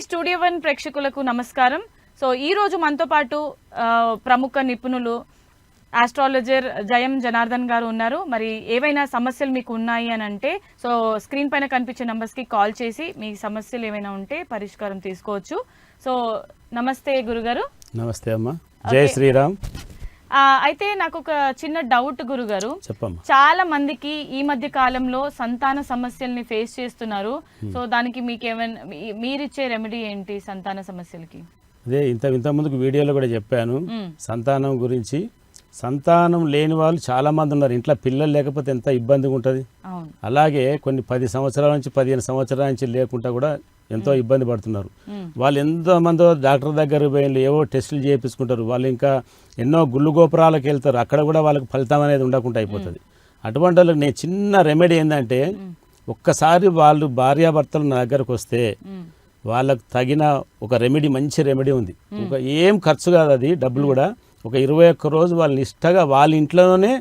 Studio one ప్రేక్షకులకు నమస్కారం. So ఈ రోజు మనతో పాటు ప్రముఖ నిపుణులు ఆస్ట్రాలజర్ జయం జనార్దన్ గారు ఉన్నారు. మరి ఏవైనా సమస్యలు మీకు ఉన్నాయి అని అంటే సో స్క్రీన్ పైన కనిపించే నంబర్స్కి కాల్ చేసి మీ సమస్యలు ఏమైనా ఉంటే పరిష్కారం తీసుకోవచ్చు. సో నమస్తే గురుగారు. నమస్తే అమ్మా. జై శ్రీరామ్. అయితే నాకు ఒక చిన్న డౌట్ గురుగారు. చాలా మందికి ఈ మధ్య కాలంలో సంతాన సమస్యల్ని ఫేస్ చేస్తున్నారు. సో దానికి మీకు ఏమైనా మీరిచ్చే రెమెడీ ఏంటి సంతాన సమస్యలకి? అదే ఇంత ఇంత ముందుకు వీడియోలో కూడా చెప్పాను. మ్మ్. సంతానం గురించి. సంతానం లేని వాళ్ళు చాలా మంది ఉన్నారు. ఇంట్లో పిల్లలు లేకపోతే ఎంత ఇబ్బందిగా ఉంటుంది అలాగే కొన్ని పది సంవత్సరాల నుంచి పదిహేను సంవత్సరాల నుంచి లేకుండా కూడా ఎంతో ఇబ్బంది పడుతున్నారు. వాళ్ళు ఎంతో మందో డాక్టర్ దగ్గర పోయి ఏవో టెస్టులు చేయించుకుంటారు వాళ్ళు ఇంకా ఎన్నో గుళ్ళు గోపురాలకు వెళ్తారు. అక్కడ కూడా వాళ్ళకి ఫలితం అనేది ఉండకుండా అయిపోతుంది. అటువంటి వాళ్ళకి నేను చిన్న రెమెడీ ఏంటంటే ఒక్కసారి వాళ్ళు భార్యాభర్తలు నా దగ్గరకు వస్తే. వాళ్ళకు తగిన ఒక రెమెడీ మంచి రెమెడీ ఉంది. ఒక ఏం ఖర్చు కాదు అది డబ్బులు కూడా. ఒక ఇరవై ఒక్క రోజు వాళ్ళు నిష్టగా వాళ్ళ ఇంట్లోనే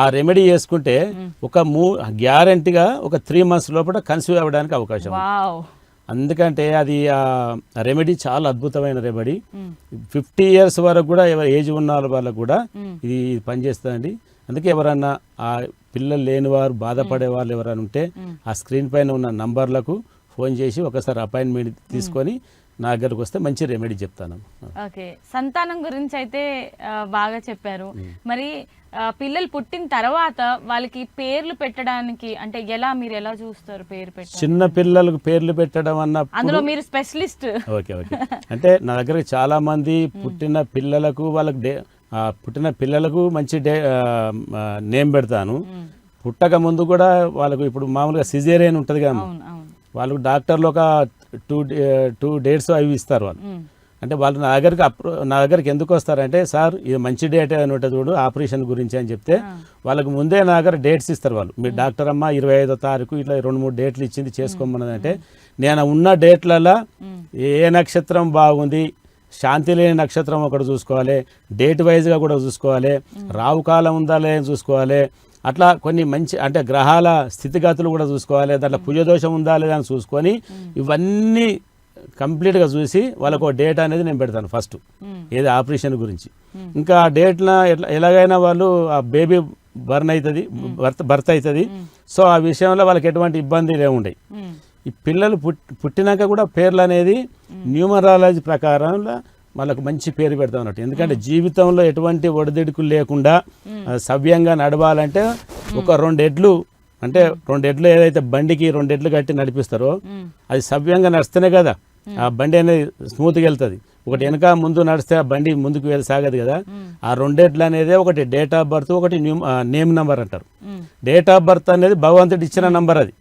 ఆ రెమెడీ చేసుకుంటే ఒక మూ గ్యారంటీగా ఒక త్రీ మంత్స్ లోపల కన్సీవ్ అవ్వడానికి అవకాశం అందుకంటే అది ఆ రెమెడీ చాలా అద్భుతమైన రెమెడీ. ఫిఫ్టీ ఇయర్స్ వరకు కూడా ఎవరి ఏజ్ ఉన్న వాళ్ళకు కూడా. ఇది పనిచేస్తుందండి. అందుకే ఎవరన్నా ఆ పిల్లలు లేని వారు బాధపడే వాళ్ళు ఎవరైనా ఉంటే ఆ స్క్రీన్ పైన ఉన్న నంబర్లకు ఫోన్ చేసి ఒకసారి అపాయింట్మెంట్ తీసుకొని నా దగ్గరకు వస్తే మంచి రెమెడీ చెప్తాను. ఓకే. సంతానం గురించి అయితే బాగా చెప్పారు. మరి పిల్లలు పుట్టిన తర్వాత వాళ్ళకి పేర్లు పెట్టడానికి అంటే ఎలా మీరు ఎలా చూస్తారు పేరు పెట్ట చిన్న పిల్లలకు పేర్లు పెట్టడం అన్న అందులో మీరు స్పెషలిస్ట్ ఓకే ఓకే. అంటే నా దగ్గర చాలా మంది పుట్టిన పిల్లలకు వాళ్ళకి డే పుట్టిన పిల్లలకు మంచి డే నేమ్ పెడతాను. పుట్టక ముందు కూడా వాళ్ళకు ఇప్పుడు మామూలుగా సిజేరియన్ ఉంటుంది కదా. వాళ్ళకు డాక్టర్లు ఒక టూ టూ డేట్స్ అవి ఇస్తారు వాళ్ళు. అంటే వాళ్ళు నా దగ్గరికి అప్రో నా దగ్గరికి ఎందుకు వస్తారంటే సార్ ఇది మంచి డేట్ అని ఉంటుంది చూడు ఆపరేషన్ గురించి అని చెప్తే వాళ్ళకి ముందే నా దగ్గర డేట్స్ ఇస్తారు వాళ్ళు. మీ డాక్టర్ అమ్మ ఇరవై ఐదో తారీఖు ఇట్లా రెండు మూడు డేట్లు ఇచ్చింది చేసుకోమన్నది అంటే నేను ఉన్న డేట్లలో ఏ నక్షత్రం బాగుంది శాంతి లేని నక్షత్రం ఒకటి చూసుకోవాలి డేట్ వైజ్గా కూడా చూసుకోవాలి రావు కాలం ఉందా లేదని చూసుకోవాలి అట్లా కొన్ని మంచి అంటే గ్రహాల స్థితిగతులు కూడా చూసుకోవాలి దాంట్లో కుజదోషం ఉందా లేదా అని చూసుకొని ఇవన్నీ కంప్లీట్గా చూసి వాళ్ళకు ఒక డేట్ అనేది నేను పెడతాను ఫస్ట్. ఏది ఆపరేషన్ గురించి. ఇంకా ఆ డేట్ల ఎట్లా ఎలాగైనా వాళ్ళు ఆ బేబీ బర్న్ అవుతుంది బర్త్ బర్త్ అవుతుంది సో ఆ విషయంలో వాళ్ళకి ఎటువంటి ఇబ్బందులు ఏముండయి మ్మ్. ఈ పిల్లలు పుట్ పుట్టినాక కూడా పేర్లు అనేది న్యూమరాలజీ ప్రకారం వాళ్ళకు మంచి పేరు పెడతాం అన్నట్టు. ఎందుకంటే జీవితంలో ఎటువంటి ఒడిదుడుకులు లేకుండా సవ్యంగా నడవాలంటే ఒక రెండు ఎడ్లు అంటే రెండు ఎడ్లు ఏదైతే బండికి రెండు ఎడ్లు కట్టి నడిపిస్తారో. అది సవ్యంగా నడిస్తేనే కదా ఆ బండి అనేది స్మూత్గా వెళ్తుంది. ఒకటి వెనక ముందు నడిస్తే ఆ బండి ముందుకు వెళ్ళి సాగదు కదా ఆ రెండెడ్లు అనేది ఒకటి డేట్ ఆఫ్ బర్త్ ఒకటి న్యూ నేమ్ నంబర్ అంటారు. డేట్ ఆఫ్ బర్త్ అనేది భగవంతుడు ఇచ్చిన నంబర్ అది.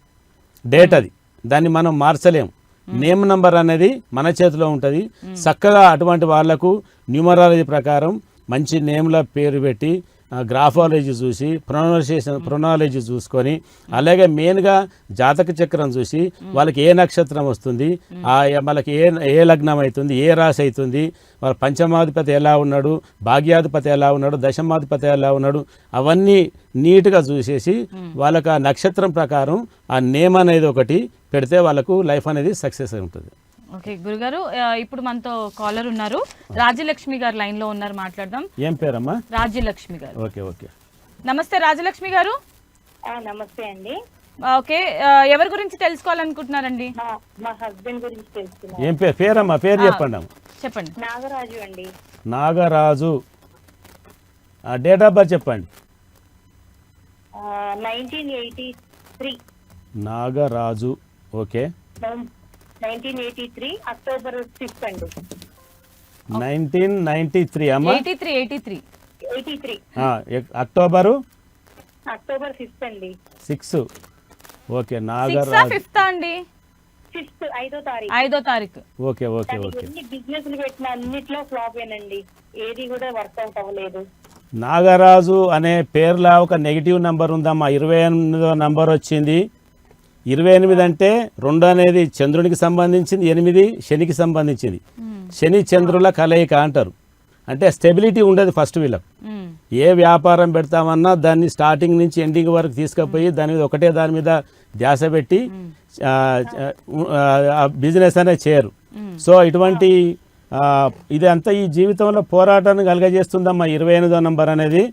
డేట్ అది. దాన్ని మనం మార్చలేం నేమ్ నంబర్ అనేది మన చేతిలో ఉంటుంది. చక్కగా అటువంటి వాళ్ళకు న్యూమరాలజీ ప్రకారం మంచి నేమ్ల పేరు పెట్టి గ్రాఫాలజీ చూసి ప్రొనౌన్సియేషన్ ప్రొనాలజీ చూసుకొని అలాగే మెయిన్గా జాతక చక్రం చూసి వాళ్ళకి ఏ నక్షత్రం వస్తుంది ఆ వాళ్ళకి ఏ ఏ లగ్నం అవుతుంది ఏ రాశి అవుతుంది వాళ్ళ పంచమాధిపతి ఎలా ఉన్నాడు భాగ్యాధిపతి ఎలా ఉన్నాడు దశమాధిపతి ఎలా ఉన్నాడు అవన్నీ నీట్గా చూసేసి వాళ్ళకి ఆ నక్షత్రం ప్రకారం ఆ నేమ్ అనేది ఒకటి పెడితే వాళ్ళకు లైఫ్ అనేది సక్సెస్ ఉంటుంది. ఓకే గురుగారు ఇప్పుడు మనతో కాలర్ ఉన్నారు. రాజ్యలక్ష్మి గారు లైన్లో ఉన్నారు మాట్లాడదాం. ఏం పేరమ్మా? రాజ్యలక్ష్మి గారు. Okay okay. నమస్తే రాజలక్ష్మి గారు. ఆ, నమస్తే అండి. ఓకే ఎవరి గురించి తెలుసుకోవాలనుకుంటున్నారండి? మా మా హస్బెండ్ గురించి తెలుసుకున్నాను ఏం పేరు? పేరమ్మా పేరు చెప్పండి చెప్పండి. నాగరాజు అండి. నాగరాజు. డేట్ ఆఫ్ బర్త్ చెప్పండి. Nineteen eighty three. Nagaraju okay. Nineteen eighty three October fifth అండి. నైన్టీన్ నైంటీ త్రీ అమ్మ? Eighty three eighty three. Eighty three. October? October fifth అండి. సిక్స్. ఓకే నాగరాజు. ఫిఫ్త్ అండి? ఫిఫ్త్ ఐదో తారీఖు. ఐదో తారీఖు. Okay okay okay. ఎన్ని బిజినెస్లు పెట్టిన అన్నిట్లో ఫ్లాప్ ఏనండి. ఏది కూడా వర్కౌట్ అవ్వలేదు. నాగరాజు అనే పేర్ల ఒక నెగిటివ్ నెంబర్ ఉందమ్మా. ఇరవై ఎనిమిదో నంబర్ వచ్చింది. ఇరవై ఎనిమిది అంటే రెండు అనేది చంద్రునికి సంబంధించింది ఎనిమిది శనికి సంబంధించింది. శని చంద్రుల కలయిక అంటారు. అంటే స్టెబిలిటీ ఉండదు ఫస్ట్ వీళ్ళకు. ఏ వ్యాపారం పెడతామన్నా దాన్ని స్టార్టింగ్ నుంచి ఎండింగ్ వరకు తీసుకుపోయి దాని మీద ఒకటే దాని మీద ధ్యాస పెట్టి బిజినెస్ అనేది చేయరు. సో ఇటువంటి ఆ, ఇది అంతా ఈ జీవితంలో పోరాటాన్ని కలగజేస్తుందమ్మా. ఇరవై ఎనిమిదో నంబర్ అనేది.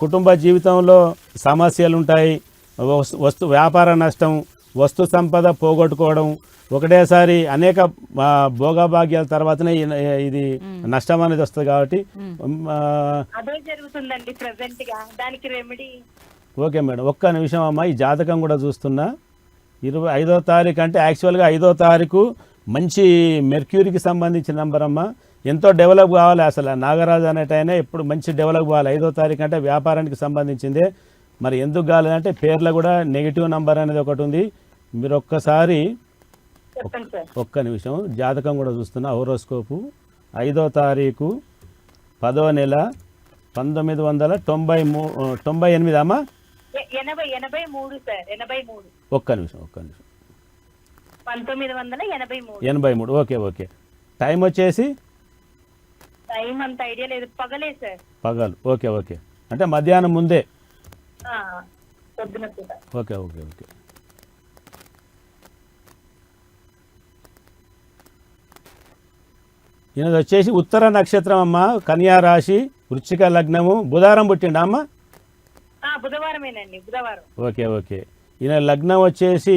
కుటుంబ జీవితంలో సమస్యలు ఉంటాయి వస్తు- వస్తు వ్యాపార నష్టం వస్తు సంపద పోగొట్టుకోవడం ఒకటేసారి అనేక భోగభాగ్యాల తర్వాతనే ఇది నష్టం అనేది వస్తుంది కాబట్టి ఆ, అదే జరుగుతుందండి ప్రెసెంట్గా. దానికి రెమెడీ ఓకే మేడం. ఒక్క నిమిషం అమ్మా ఈ జాతకం కూడా చూస్తున్నా. ఇరవై ఐదో తారీఖు అంటే యాక్చువల్గా ఐదో తారీఖు మంచి మెర్క్యూరీకి సంబంధించిన నంబర్ అమ్మా. ఎంతో డెవలప్ కావాలి అసలు. నాగరాజు అనేటైనా ఎప్పుడు మంచి డెవలప్ కావాలి. ఐదో తారీఖు అంటే వ్యాపారానికి సంబంధించిందే. మరి ఎందుకు కాలేదంటే పేర్లో కూడా నెగిటివ్ నంబర్ అనేది ఒకటి ఉంది. మీరు ఒక్కసారి ఒక్క నిమిషం. జాతకం కూడా చూస్తున్నా. హోరోస్కోపు ఐదో తారీఖు పదో నెల పంతొమ్మిది వందల తొంభై మూ తొంభై ఎనిమిది అమ్మా? ఒక్క నిమిషం ఒక్క నిమిషం. పంతొమ్మిది వందల ఎనభై మూడు. ఎనభై మూడు. Okay okay. టైం వచ్చేసి? టైం అంత ఐడియా లేదు. పగలే సార్. పగలు. Okay okay. అంటే మధ్యాహ్నం ముందే. Okay okay okay. ఈయనది వచ్చేసి ఉత్తర నక్షత్రం అమ్మ కన్యా రాశి వృశ్చిక లగ్నము బుధారం పుట్టిండా అమ్మ? బుధవారమేనండి బుధవారం. Okay okay. ఈయన లగ్నం వచ్చేసి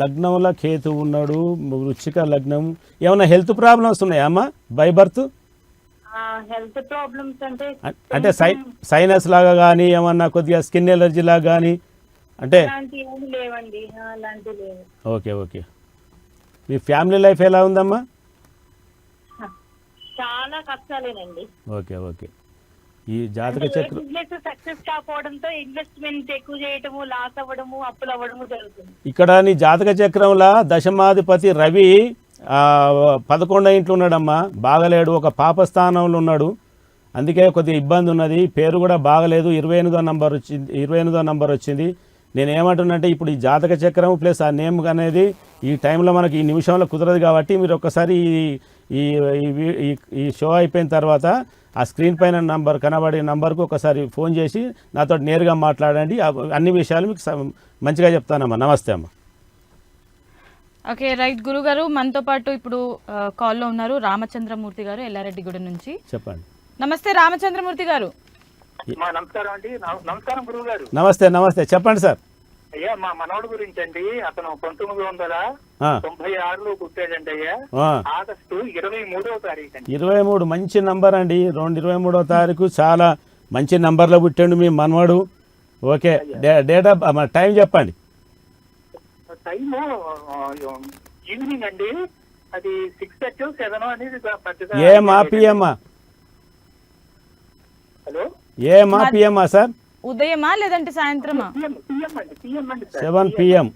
లగ్నంలో కేతు ఉన్నాడు వృశ్చిక లగ్నం. ఏమైనా హెల్త్ ప్రాబ్లమ్స్ ఉన్నాయా అమ్మ? By birth? హెల్త్ ప్రాబ్లమ్స్ అంటే అంటే సై సైనస్ లాగా కానీ ఏమన్నా కొద్దిగా స్కిన్ ఎలర్జీ లాగా కానీ అంటే లేవండి. Okay okay. మీ ఫ్యామిలీ లైఫ్ ఎలా ఉందమ్మా? చాలా కష్టాలేనండి. Okay okay. ఈ జాతక చక్రం సక్సెస్ కాకపోవడంతో ఇన్వెస్ట్మెంట్ ఎక్కువ చేయటము లాస్ అవ్వడము అప్పులు అవ్వడము జరుగుతుంది. ఇక్కడ నీ జాతక చక్రంలో దశమాధిపతి రవి పదకొండో ఇంట్లో ఉన్నాడమ్మా. బాగలేడు. ఒక పాప స్థానంలో ఉన్నాడు. అందుకే కొద్దిగా ఇబ్బంది ఉన్నది. పేరు కూడా బాగలేదు. ఇరవై ఎనిమిదో నంబర్ వచ్చింది ఇరవై ఎనిమిదో నంబర్ వచ్చింది. నేను ఏమంటున్నంటే ఇప్పుడు ఈ జాతక చక్రం ప్లస్ ఆ నేమ్ అనేది ఈ టైంలో మనకి ఈ నిమిషంలో కుదరదు కాబట్టి మీరు ఒక్కసారి ఈ ఈ ఈ షో అయిపోయిన తర్వాత ఆ స్క్రీన్ పైన నంబర్ కనబడే నంబర్కు ఒకసారి ఫోన్ చేసి నాతో నేరుగా మాట్లాడండి. అన్ని విషయాలు మీకు మంచిగా చెప్తానమ్మా. నమస్తే అమ్మా. Okay right. గురుగారు మనతో పాటు ఇప్పుడు కాల్లో ఉన్నారు రామచంద్రమూర్తి గారు ఎల్లారెడ్డిగూడెం నుంచి. చెప్పండి. నమస్తే రామచంద్రమూర్తి గారు. మా నమస్కారం అండి. నమ- నమస్కారం గురువు గారు. నమస్తే నమస్తే. చెప్పండి సార్. అయ్యా మా మనవడు గురించి అండి. అతను పంతొమ్మిది వందల తొంభై ఆరులో పుట్టాడండి అయ్యా. ఆగస్టు ఇరవై మూడవ తారీఖు ఇరవై మూడు మంచి నంబర్ అండి. రెండు ఇరవై మూడో తారీఖు చాలా మంచి నంబర్లో పుట్టాడు మీ మనవాడు. Okay date- date of time చెప్పండి. టైము ఈవినింగ్ అండి. అది సిక్స్ థర్టీ సెవెన్ అనేది పెద్దగా ఏమా పిఎమ్మా హలో? ఏమా పిఎమ్మా సార్ ఉదయమా లేదంటే సాయంత్రమా? పిఎం పిఎం అండి పిఎం అండి సార్ సెవెన్ పిఎం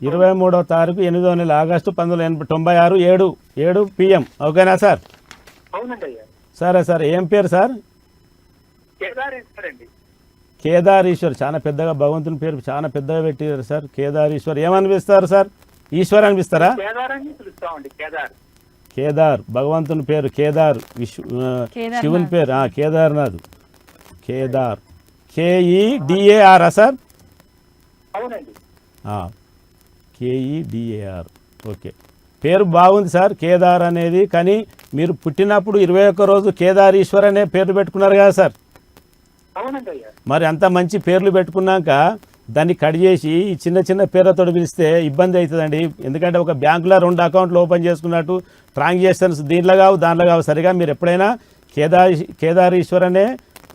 ఇరవై మూడో తారీఖు ఎనిమిదో నెల ఆగస్టు పంతొమ్మిది వందల ఎనభై తొంభై ఆరు ఏడు ఏడు పిఎం ఓకేనా సార్ సరే సార్ ఏం పేరు సార్ కేదారీశ్వర్ చాలా పెద్దగా భగవంతుని పేరు చాలా పెద్దగా పెట్టారు సార్. కేదారీశ్వర్ ఏమనిపిస్తారు సార్? ఈశ్వర్ అనిపిస్తారా? కేదార్. కేదార్ భగవంతుని పేరు కేదార్ విశ్వ. శివుని పేరు Kedarnath. Kedar. K E D A R sir? అవునండి. K E D A R okay. పేరు బాగుంది సార్ కేదార్ అనేది కానీ మీరు పుట్టినప్పుడు ఇరవై ఒక్క రోజు కేదారీశ్వర్ అనే పేరు పెట్టుకున్నారు కదా సార్. మరి అంత మంచి పేర్లు పెట్టుకున్నాక దాన్ని కట్ చేసి ఈ చిన్న చిన్న పేర్లతో పిలిస్తే ఇబ్బంది అవుతుందండి. ఎందుకంటే ఒక బ్యాంకులో రెండు అకౌంట్లు ఓపెన్ చేసుకున్నట్టు ట్రాన్సాక్షన్స్ దీంట్లో కావు దాంట్లో కావు. సరిగా మీరు ఎప్పుడైనా కేదారి కేదారీశ్వర్ అనే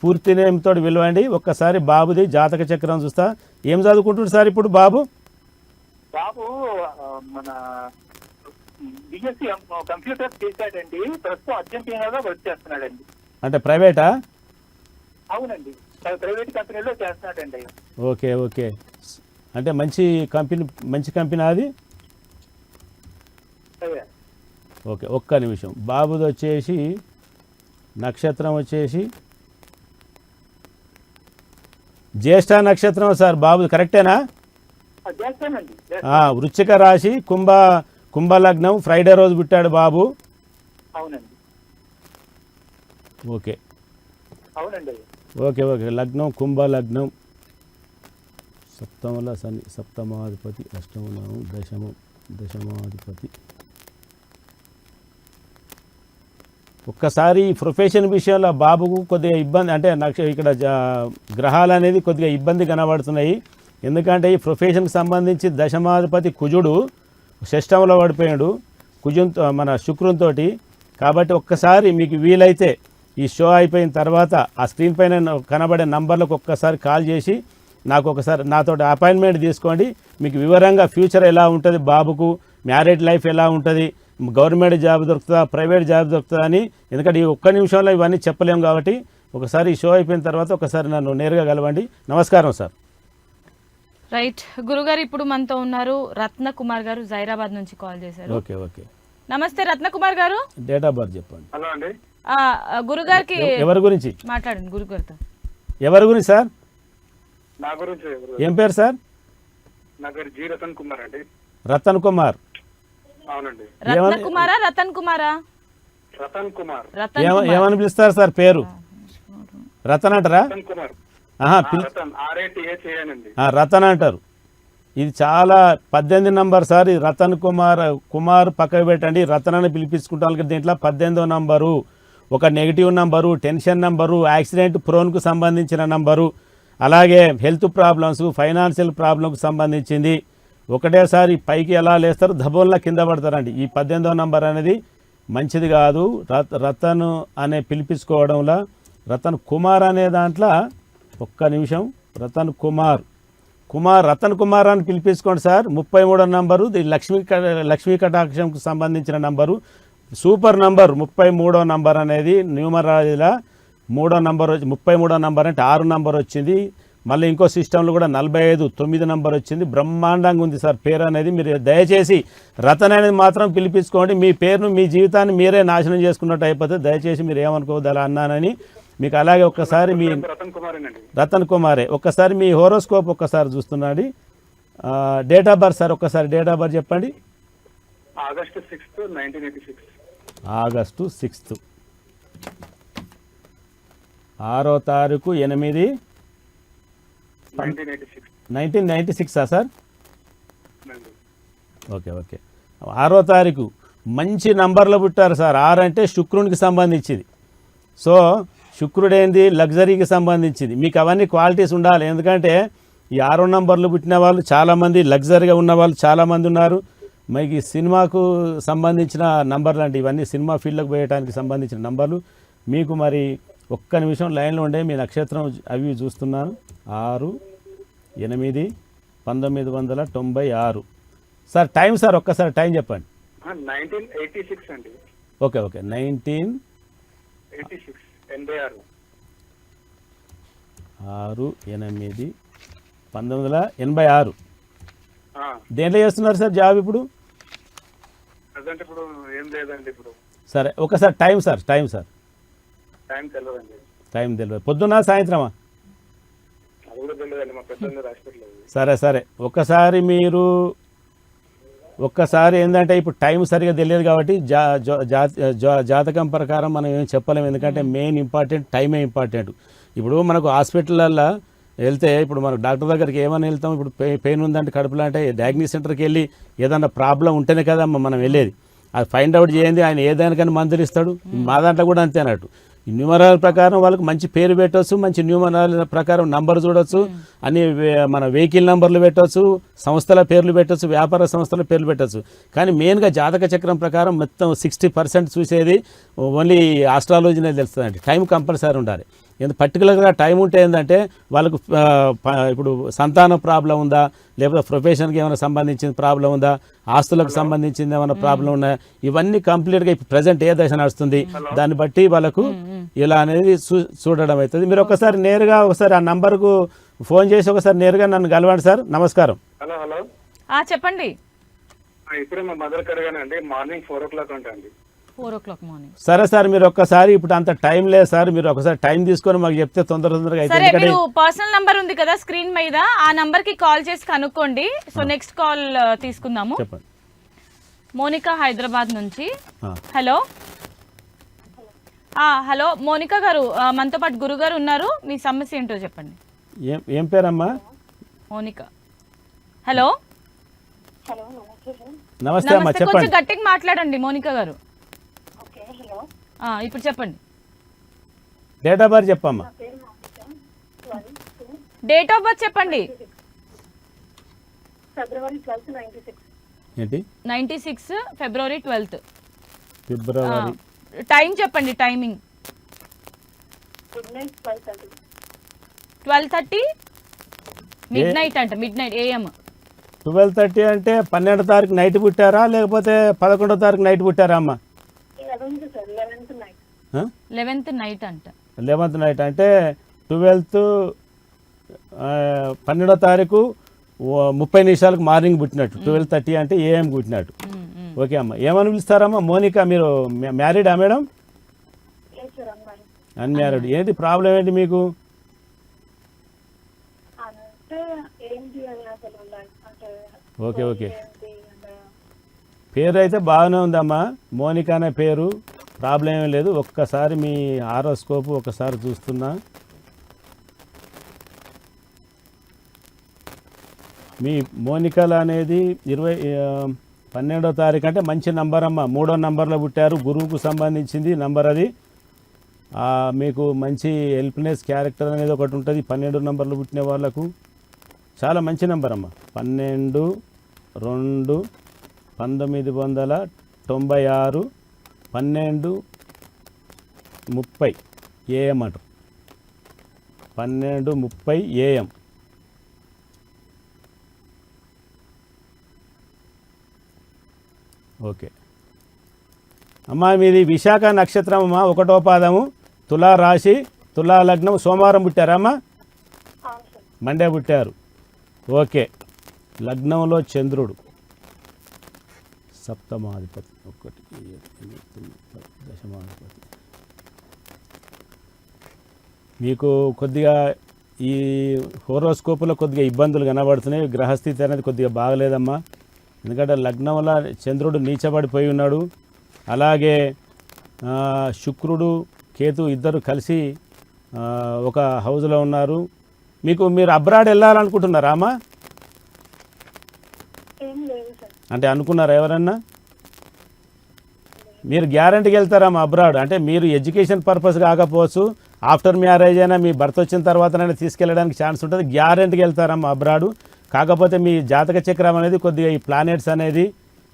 పూర్తి నేమ్తో పిలవండి. ఒక్కసారి బాబుది జాతక చక్రం చూస్తా. ఏం చదువుకుంటున్నాడు సార్ ఇప్పుడు బాబు? బాబు మన బిఎస్సి కంప్యూటర్ చేశాడండి. ప్రస్తుతం అర్జెంటీనాలో వర్క్ చేస్తున్నాడండి. అంటే ప్రైవేటా? అవునండి. ప్రైవేట్ కంపెనీలో చేస్తున్నాడండి. Okay okay. అంటే మంచి కంపెనీ మంచి కంపెనీ అది? ఓకే ఒక్క నిమిషం. బాబుది వచ్చేసి నక్షత్రం వచ్చేసి జ్యేష్ఠ నక్షత్రం సార్ బాబుది కరెక్టేనా? వృశ్చిక రాశి కుంభ కుంభలగ్నం ఫ్రైడే రోజు పుట్టాడు బాబు. అవునండి. ఓకే. అవునండి. Okay okay. లగ్నం కుంభ లగ్నం సప్తమల శని సప్తమాధిపతి అష్టమలం దశమ దశమాధిపతి. ఒక్కసారి ప్రొఫెషన్ విషయంలో బాబుకు కొద్దిగా ఇబ్బంది అంటే నాకు ఇక్కడ గ్రహాలు అనేది కొద్దిగా ఇబ్బంది కనబడుతున్నాయి. ఎందుకంటే ఈ ప్రొఫెషన్కి సంబంధించి దశమాధిపతి కుజుడు షష్టంలో పడిపోయాడు. కుజుంతో మన శుక్రంతో కాబట్టి ఒక్కసారి మీకు వీలైతే ఈ షో అయిపోయిన తర్వాత ఆ స్క్రీన్ పైన కనబడే నంబర్లకు ఒక్కసారి కాల్ చేసి నాకు ఒకసారి నాతో అపాయింట్మెంట్ తీసుకోండి. మీకు వివరంగా ఫ్యూచర్ ఎలా ఉంటుంది బాబుకు మ్యారేడ్ లైఫ్ ఎలా ఉంటుంది గవర్నమెంట్ జాబ్ దొరుకుతుందా ప్రైవేట్ జాబ్ దొరుకుతుందా అని ఎందుకంటే ఈ ఒక్క నిమిషంలో ఇవన్నీ చెప్పలేము కాబట్టి ఒకసారి ఈ షో అయిపోయిన తర్వాత ఒకసారి నన్ను నేరుగా కలవండి. నమస్కారం సార్. రైట్. గురుగారు ఇప్పుడు మనతో ఉన్నారు రత్న కుమార్ గారు జైరాబాద్ నుంచి కాల్ చేశారు. Okay okay. నమస్తే Ratna Kumar garu. Date of birth చెప్పండి. హలో అండి. గురుగారికి ఎవ- ఎవరి గురించి? మాట్లాడండి గురుగారితో. ఎవరి గురించి సార్? నా గురించి ఎవరు? ఏం పేరు సార్? నా పేరు జీ రతన్ కుమార్ అండి. రతన్ కుమార్. అవునండి. రత్న కుమారా రతన్ కుమారా? రతన్ కుమార్. ఏమని పిలుస్తారు సార్ పేరు? రతన్ అంటారా? రతన్ అంటారు. ఇది చాలా పద్దెనిమిది నంబర్ సార్. ఇది రతన్ కుమార్ కుమార్ పక్కకు పెట్టండి. రతన్ అని పిలిపించుకుంటాం. దీంట్లో పద్దెనిమిదో నంబరు. ఒక negative number tension number accident ప్రోన్కు సంబంధించిన నంబరు అలాగే హెల్త్ ప్రాబ్లమ్స్ ఫైనాన్షియల్ ప్రాబ్లంకు సంబంధించింది. ఒకటేసారి పైకి ఎలా లేస్తారు ధబోల్లా కింద పడతారండి. ఈ పద్దెనిమిదో నంబర్ అనేది మంచిది కాదు. రత్ రతన్ అనే పిలిపించుకోవడంలో రతన్ కుమార్ అనే దాంట్లో ఒక్క నిమిషం. రతన్ కుమార్. కుమార్ రతన్ కుమార్ అని పిలిపించుకోండి సార్. ముప్పై మూడో నంబరు ఇది లక్ష్మీ క- లక్ష్మీ కటాక్షంకు సంబంధించిన నంబరు సూపర్ నంబర్ ముప్పై మూడో నంబర్ అనేది న్యూమరాజీల మూడో నంబర్ వచ్చి ముప్పై మూడో నంబర్ అంటే ఆరు నంబర్ వచ్చింది. మళ్ళీ ఇంకో సిస్టంలో కూడా నలభై ఐదు తొమ్మిది నంబర్ వచ్చింది. బ్రహ్మాండంగా ఉంది సార్ పేరు అనేది. మీరు దయచేసి రతన్ అనేది మాత్రం పిలిపించుకోండి. మీ పేరును మీ జీవితాన్ని మీరే నాశనం చేసుకున్నట్టు అయిపోతే దయచేసి మీరు ఏమనుకోవద్దు అలా అన్నానని. మీకు అలాగే ఒక్కసారి మీ రతన్ కుమారే ఒక్కసారి మీ హోరోస్కోప్ ఒక్కసారి చూస్తున్నాడు. డేట్ ఆఫ్ బర్త్ సార్ ఒక్కసారి డేట్ ఆఫ్ బర్త్ చెప్పండి. August sixth nineteen eighty six. August sixth. ఆరో తారీఖు ఎనిమిది. నైన్టీన్ నైన్టీన్ నైంటీ సిక్సా సార్? Okay okay. ఆరో తారీఖు మంచి నంబర్లో పుట్టారు సార్. ఆరు అంటే శుక్రునికి సంబంధించింది. సో శుక్రుడు ఏంది లగ్జరీకి సంబంధించింది. మీకు అవన్నీ క్వాలిటీస్ ఉండాలి. ఎందుకంటే ఈ ఆరో నంబర్లు పుట్టిన వాళ్ళు చాలామంది లగ్జరీగా ఉన్న వాళ్ళు చాలామంది ఉన్నారు. మీకు ఈ సినిమాకు సంబంధించిన నంబర్లు అంటే ఇవన్నీ సినిమా ఫీల్డ్కి పోయడానికి సంబంధించిన నంబర్లు. మీకు మరి ఒక్క నిమిషం లైన్లో ఉండే మీ నక్షత్రం అవి చూస్తున్నాను. ఆరు ఎనిమిది పంతొమ్మిది వందల తొంభై ఆరు. సార్ టైం సార్ ఒక్కసారి టైం చెప్పండి. నైన్టీన్ ఎయిటీ సిక్స్ అండి. Okay okay. Nineteen eighty six ఎనభై ఆరు. ఆరు ఎనిమిది పంతొమ్మిది వందల ఎనభై ఆరు. దేంట్లో చేస్తున్నారు సార్ జాబ్ ఇప్పుడు? ప్రజెంట్ ఇప్పుడు ఏం లేదండి ఇప్పుడు. సరే ఒకసారి time sir time sir. Time తెలియదండి టైం తెలియదు పొద్దున్న సాయంత్రమా? సరే సరే. ఒక్కసారి మీరు ఒక్కసారి ఏంటంటే ఇప్పుడు టైం సరిగా తెలియదు కాబట్టి జా- జాతకం ప్రకారం మనం ఏం చెప్పలేము. ఎందుకంటే మెయిన్ ఇంపార్టెంట్ టైమే ఇంపార్టెంట్. ఇప్పుడు మనకు హాస్పిటల్లో వెళ్తే ఇప్పుడు మనకు డాక్టర్ దగ్గరికి ఏమని వెళ్తాం? ఇప్పుడు పెయి- పెయిన్ ఉందంటే కడుపులో అంటే డయాగ్నోస్ సెంటర్కి వెళ్ళి ఏదన్నా ప్రాబ్లం ఉంటేనే కదా మనం వెళ్ళేది. అది ఫైండ్ అవుట్ చేయండి ఆయన ఏదానికైనా మందులు ఇస్తాడు. మా దాంట్లో కూడా అంతే అన్నట్టు. న్యూమరాల ప్రకారం వాళ్ళకి మంచి పేరు పెట్టవచ్చు మంచి న్యూమరాల ప్రకారం నంబర్ చూడొచ్చు అన్ని మన వెహికల్ నంబర్లు పెట్టవచ్చు సంస్థల పేర్లు పెట్టవచ్చు వ్యాపార సంస్థల పేర్లు పెట్టవచ్చు కానీ మెయిన్గా జాతక చక్రం ప్రకారం మొత్తం సిక్స్టీ పర్సెంట్ చూసేది ఓన్లీ ఆస్ట్రాలజీనే తెలుస్తుందండి. టైం కంపల్సరీ ఉండాలి. ఎందుకు పర్టికులర్గా టైం ఉంటే ఏంటంటే వాళ్ళకు ఇప్పుడు సంతానం ప్రాబ్లం ఉందా? లేకపోతే ప్రొఫెషన్కి ఏమైనా సంబంధించిన ప్రాబ్లం ఉందా? ఆస్తులకు సంబంధించింది ఏమైనా ప్రాబ్లం ఉన్నాయా ఇవన్నీ కంప్లీట్గా ఇప్పుడు ప్రజెంట్ ఏ దశ నడుస్తుంది? దాన్ని బట్టి వాళ్ళకు ఇలా అనేది చూ- చూడడం అవుతుంది. మీరు ఒకసారి నేరుగా ఒకసారి ఆ నంబర్కు ఫోన్ చేసి ఒకసారి నేరుగా నన్ను కలవండి సార్. నమస్కారం. హలో హలో ఆ చెప్పండి. ఇప్పుడే మా మదర్ కడగానండి మార్నింగ్ ఫోర్ ఓ క్లాక్ అండి. Four o'clock morning. సరే సార్ మీరు ఒక్కసారి ఇప్పుడు అంత టైం లేదు సార్ మీరు ఒకసారి టైం తీసుకొని మాకు చెప్తే తొందర తొందరగా అయితే. సరే ఎందుకంటే మీరు పర్సనల్ నంబర్ ఉంది కదా స్క్రీన్ మీద ఆ నంబర్కి కాల్ చేసి కనుక్కోండి. సో నెక్స్ట్ కాల్ తీసుకుందాము. చెప్పండి. మోనికా హైదరాబాద్ నుంచి. ఆ. హలో. ఆ, హలో మోనికా గారు ఆ, మనతో పాటు గురుగారు గారు ఉన్నారు. మీ సమస్య ఏంటో చెప్పండి. ఏం ఏం పేరమ్మా? మోనికా. హలో. నమస్తే అమ్మా నమస్తే చెప్పండి. కొంచెం గట్టిగా మాట్లాడండి మోనికా గారు. ఇప్పుడు చెప్పండి. డేట్ ఆఫ్ బర్త్ చెప్పమ్మా. డేట్ ఆఫ్ బర్త్ చెప్పండి. ఫిబ్రవరి ట్వెల్త్ నైన్టీ సిక్స్ ఏంటి? Ninety six February twelfth February time చెప్పండి timing twelve thirty midnight అంట midnight AM twelve thirty అంటే పన్నెండో తారీఖు నైట్ పుట్టారా? లేకపోతే పదకొండో తారీఖు నైట్ పుట్టారా అమ్మ? Eleventh eleventh night eleventh night అంట. లెవెంత్ నైట్ అంటే ట్వెల్త్ పన్నెండో తారీఖు ముప్పై నిమిషాలకు మార్నింగ్ పుట్టినట్టు. ట్వెల్వ్ థర్టీ అంటే ఏఎం పుట్టినట్టు. ఓకే అమ్మ. ఏమని పిలుస్తారమ్మా? మోనికా మీరు మ్యారీడా మేడం? అన్మ్యారీడ్. ఏంటి ప్రాబ్లం ఏంటి మీకు? Okay okay. పేరు అయితే బాగానే ఉందమ్మా. మోనిక అనే పేరు. ప్రాబ్లం ఏం లేదు. ఒక్కసారి మీ ఆరోస్కోప్ ఒకసారి చూస్తున్నా. మీ మోనికలు అనేది ఇరవై పన్నెండో తారీఖు అంటే మంచి నంబర్ అమ్మ. మూడో నంబర్లో పుట్టారు. గురువుకు సంబంధించింది నంబర్ అది. మీకు మంచి హెల్ప్నెస్ క్యారెక్టర్ అనేది ఒకటి ఉంటుంది. పన్నెండు నంబర్లు పుట్టిన వాళ్ళకు. చాలా మంచి నెంబర్ అమ్మ. పన్నెండు రెండు పంతొమ్మిది వందల తొంభై ఆరు పన్నెండు ముప్పై ఏఎం అంటారు పన్నెండు ముప్పై ఏఎం. ఓకే. అమ్మా మీది విశాఖ నక్షత్రం అమ్మా ఒకటో పాదము. తులా రాశి తులా లగ్నం సోమవారం పుట్టారమ్మా మండే పుట్టారు. ఓకే. లగ్నంలో చంద్రుడు. సప్తమాధిపతి ఒకటి దశమాధిపతి. మీకు కొద్దిగా ఈ హోరోస్కోపులో కొద్దిగా ఇబ్బందులు కనబడుతున్నాయి. గ్రహస్థితి అనేది కొద్దిగా బాగలేదమ్మా. ఎందుకంటే లగ్నంలో చంద్రుడు నీచబడిపోయి ఉన్నాడు. అలాగే శుక్రుడు కేతు ఇద్దరు కలిసి ఒక హౌజ్లో ఉన్నారు. మీకు మీరు అబ్రాడ్ వెళ్ళాలనుకుంటున్నారా అమ్మా ఏం లేదు సార్ అంటే అనుకున్నారా ఎవరన్నా? మీరు గ్యారంటీకి వెళ్తారమ్మా అబ్రాడ్? అంటే మీరు ఎడ్యుకేషన్ పర్పస్ కాకపోవచ్చు ఆఫ్టర్ మ్యారేజ్ అయినా మీ భర్త వచ్చిన తర్వాతనైనా తీసుకెళ్ళడానికి ఛాన్స్ ఉంటుంది. గ్యారంటీకి వెళ్తారమ్మా అబ్రాడు? కాకపోతే మీ జాతక చక్రం అనేది కొద్దిగా ఈ ప్లానెట్స్ అనేది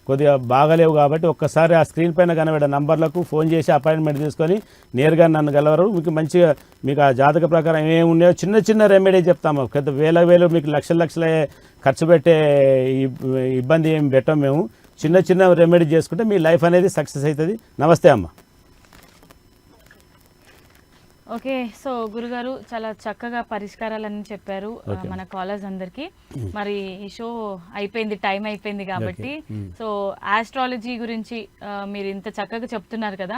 కొద్దిగా బాగలేవు కాబట్టి ఒక్కసారి ఆ స్క్రీన్ పైన కనబడే నంబర్లకు ఫోన్ చేసి అపాయింట్మెంట్ తీసుకొని నేరుగా నన్ను గెలవరు మీకు మంచిగా మీకు ఆ జాతక ప్రకారం ఏమి ఉన్నాయో చిన్న చిన్న రెమెడీ చెప్తాము. పెద్ద వేల వేలు మీకు లక్షల లక్షలే ఖర్చు పెట్టే ఇబ్బంది ఏమి పెట్టాం మేము. చిన్న చిన్న రెమెడీ చేసుకుంటే మీ లైఫ్ అనేది సక్సెస్ అవుతుంది. నమస్తే అమ్మ. ఓకే సో గురుగారు చాలా చక్కగా పరిష్కారాలన్నీ చెప్పారు. మన కాలర్స్ అందరికి. మరి ఈ షో అయిపోయింది టైం అయిపోయింది కాబట్టి. సో ఆస్ట్రాలజీ గురించి మీరు ఇంత చక్కగా చెప్తున్నారు కదా.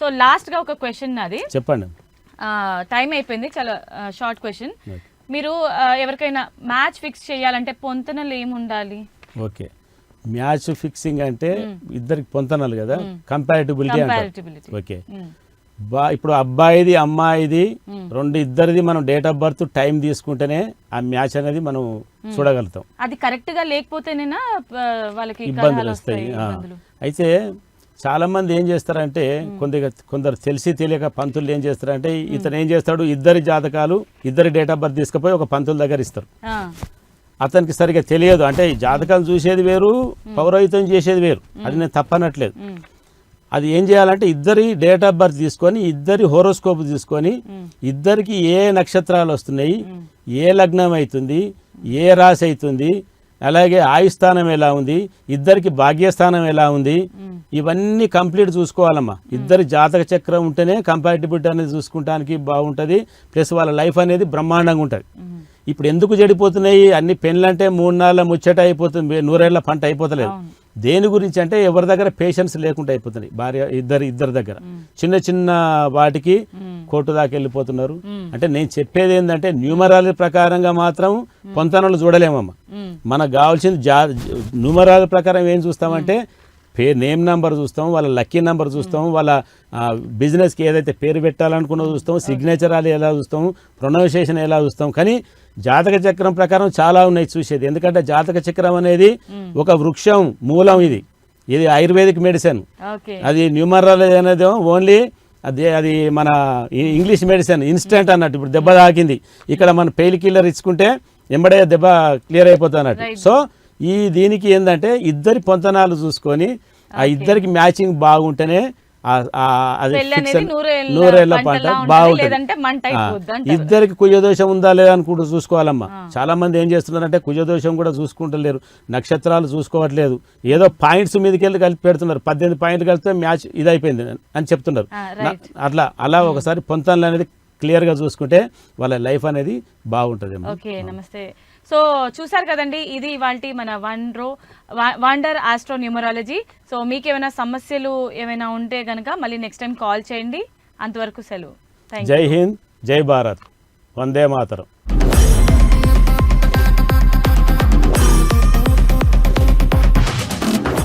సో లాస్ట్గా ఒక క్వశ్చన్ నాది. చెప్పండి. టైం అయిపోయింది చాలా షార్ట్ క్వశ్చన్. మీరు ఎవరికైనా మ్యాచ్ ఫిక్స్ చేయాలంటే పొంతనలు ఏమి ఉండాలి ఓకే. మ్యాచ్ ఫిక్సింగ్ అంటే ఇద్దరికి పొంతనాలు కదా. Compatibility okay. బా ఇప్పుడు అబ్బాయిది అమ్మాయిది రెండు ఇద్దరిది మనం డేట్ ఆఫ్ బర్త్ టైం తీసుకుంటేనే ఆ మ్యాచ్ అనేది మనం చూడగలుగుతాం. అది కరెక్ట్గా లేకపోతేనేనా వాళ్ళకి ఇబ్బందులు వస్తాయి. అయితే చాలా మంది ఏం చేస్తారంటే కొందరు కొందరు తెలిసి తెలియక పంతులు ఏం చేస్తారంటే ఇతను ఏం చేస్తాడు ఇద్దరి జాతకాలు ఇద్దరి డేట్ ఆఫ్ బర్త్ తీసుకుపోయి ఒక పంతుల దగ్గర ఇస్తారు. అతనికి సరిగ్గా తెలియదు. అంటే జాతకాలు చూసేది వేరు పౌరోహితం చేసేది వేరు. అది నేను తప్పనట్లేదు. అది ఏం చేయాలంటే ఇద్దరి డేట్ ఆఫ్ బర్త్ తీసుకొని ఇద్దరి హోరోస్కోప్ తీసుకొని ఇద్దరికి ఏ నక్షత్రాలు వస్తున్నాయి ఏ లగ్నం అవుతుంది ఏ రాశి అవుతుంది అలాగే ఆయుస్థానం ఎలా ఉంది ఇద్దరికి భాగ్యస్థానం ఎలా ఉంది ఇవన్నీ కంప్లీట్ చూసుకోవాలమ్మా. ఇద్దరి జాతక చక్రం ఉంటేనే కంపారిటిబిలిటీ అనేది చూసుకుంటానికి బాగుంటుంది ప్లస్ వాళ్ళ లైఫ్ అనేది బ్రహ్మాండంగా ఉంటుంది. ఇప్పుడు ఎందుకు చెడిపోతున్నాయి? అన్ని పెళ్ళంటే మూడు నాళ్ళ ముచ్చట అయిపోతుంది. నూరేళ్ళ పంట అయిపోతలేదు. దేని గురించి అంటే ఎవరి దగ్గర పేషెన్స్ లేకుండా అయిపోతుంది భార్య ఇద్దరు ఇద్దరి దగ్గర. చిన్న చిన్న వాటికి కోర్టు దాకా వెళ్ళిపోతున్నారు. అంటే నేను చెప్పేది ఏంటంటే న్యూమరాలజీ ప్రకారంగా మాత్రం పొంతనలు చూడలేమమ్మా. మనకు కావాల్సింది జా న్యూమరాలజీ ప్రకారం ఏం చూస్తామంటే పే నేమ్ నెంబర్ చూస్తాం వాళ్ళ లక్కీ నెంబర్ చూస్తాం వాళ్ళ బిజినెస్కి ఏదైతే పేరు పెట్టాలనుకున్నా చూస్తాం సిగ్నేచర్ అది ఎలా చూస్తాం ప్రొనౌన్సియేషన్ ఎలా చూస్తాం. కానీ జాతక చక్రం ప్రకారం చాలా ఉన్నాయి చూసేది. ఎందుకంటే జాతక చక్రం అనేది ఒక వృక్షం మూలం ఇది. ఇది ఆయుర్వేదిక్ మెడిసిన్. అది న్యూమరాలజీ అనేది ఓన్లీ అదే అది మన ఇంగ్లీష్ మెడిసిన్ ఇన్స్టెంట్ అన్నట్టు. ఇప్పుడు దెబ్బ తాకింది. ఇక్కడ మన పెయిన్ కిల్లర్ ఇచ్చుకుంటే ఎంబడే దెబ్బ క్లియర్ అయిపోతుంది అన్నట్టు. సో ఈ దీనికి ఏంటంటే ఇద్దరి పొంతనాలు చూసుకొని ఆ ఇద్దరికి మ్యాచింగ్ బాగుంటేనే అది నూరేళ్ళ పంట బాగుంటుంది. ఇద్దరికి కుజదోషం ఉందా లేదా అని కూడా చూసుకోవాలమ్మా. చాలా మంది ఏం చేస్తున్నారంటే కుజదోషం కూడా చూసుకుంటలేరు నక్షత్రాలు చూసుకోవట్లేదు ఏదో పాయింట్స్ మీదకి వెళ్ళి కలిపి పెడుతున్నారు. పద్దెనిమిది పాయింట్లు కలిపితే మ్యాచ్ ఇదైపోయింది అని చెప్తున్నారు. అట్లా అలా ఒకసారి పొంతనలు అనేది క్లియర్గా చూసుకుంటే వాళ్ళ లైఫ్ అనేది బాగుంటుంది ఓకే నమస్తే. సో చూసారు కదండి ఇది ఇవాళ మన వన్ రో వాండర్ ఆస్ట్రో న్యూమరాలజీ సో మీకు ఏమైనా సమస్యలు ఏమైనా ఉంటే కనుక మళ్ళీ నెక్స్ట్ టైం కాల్ చేయండి. అంతవరకు సెలవు. థ్యాంక్ జై హింద్ జై భారత్. వందే మాతరం.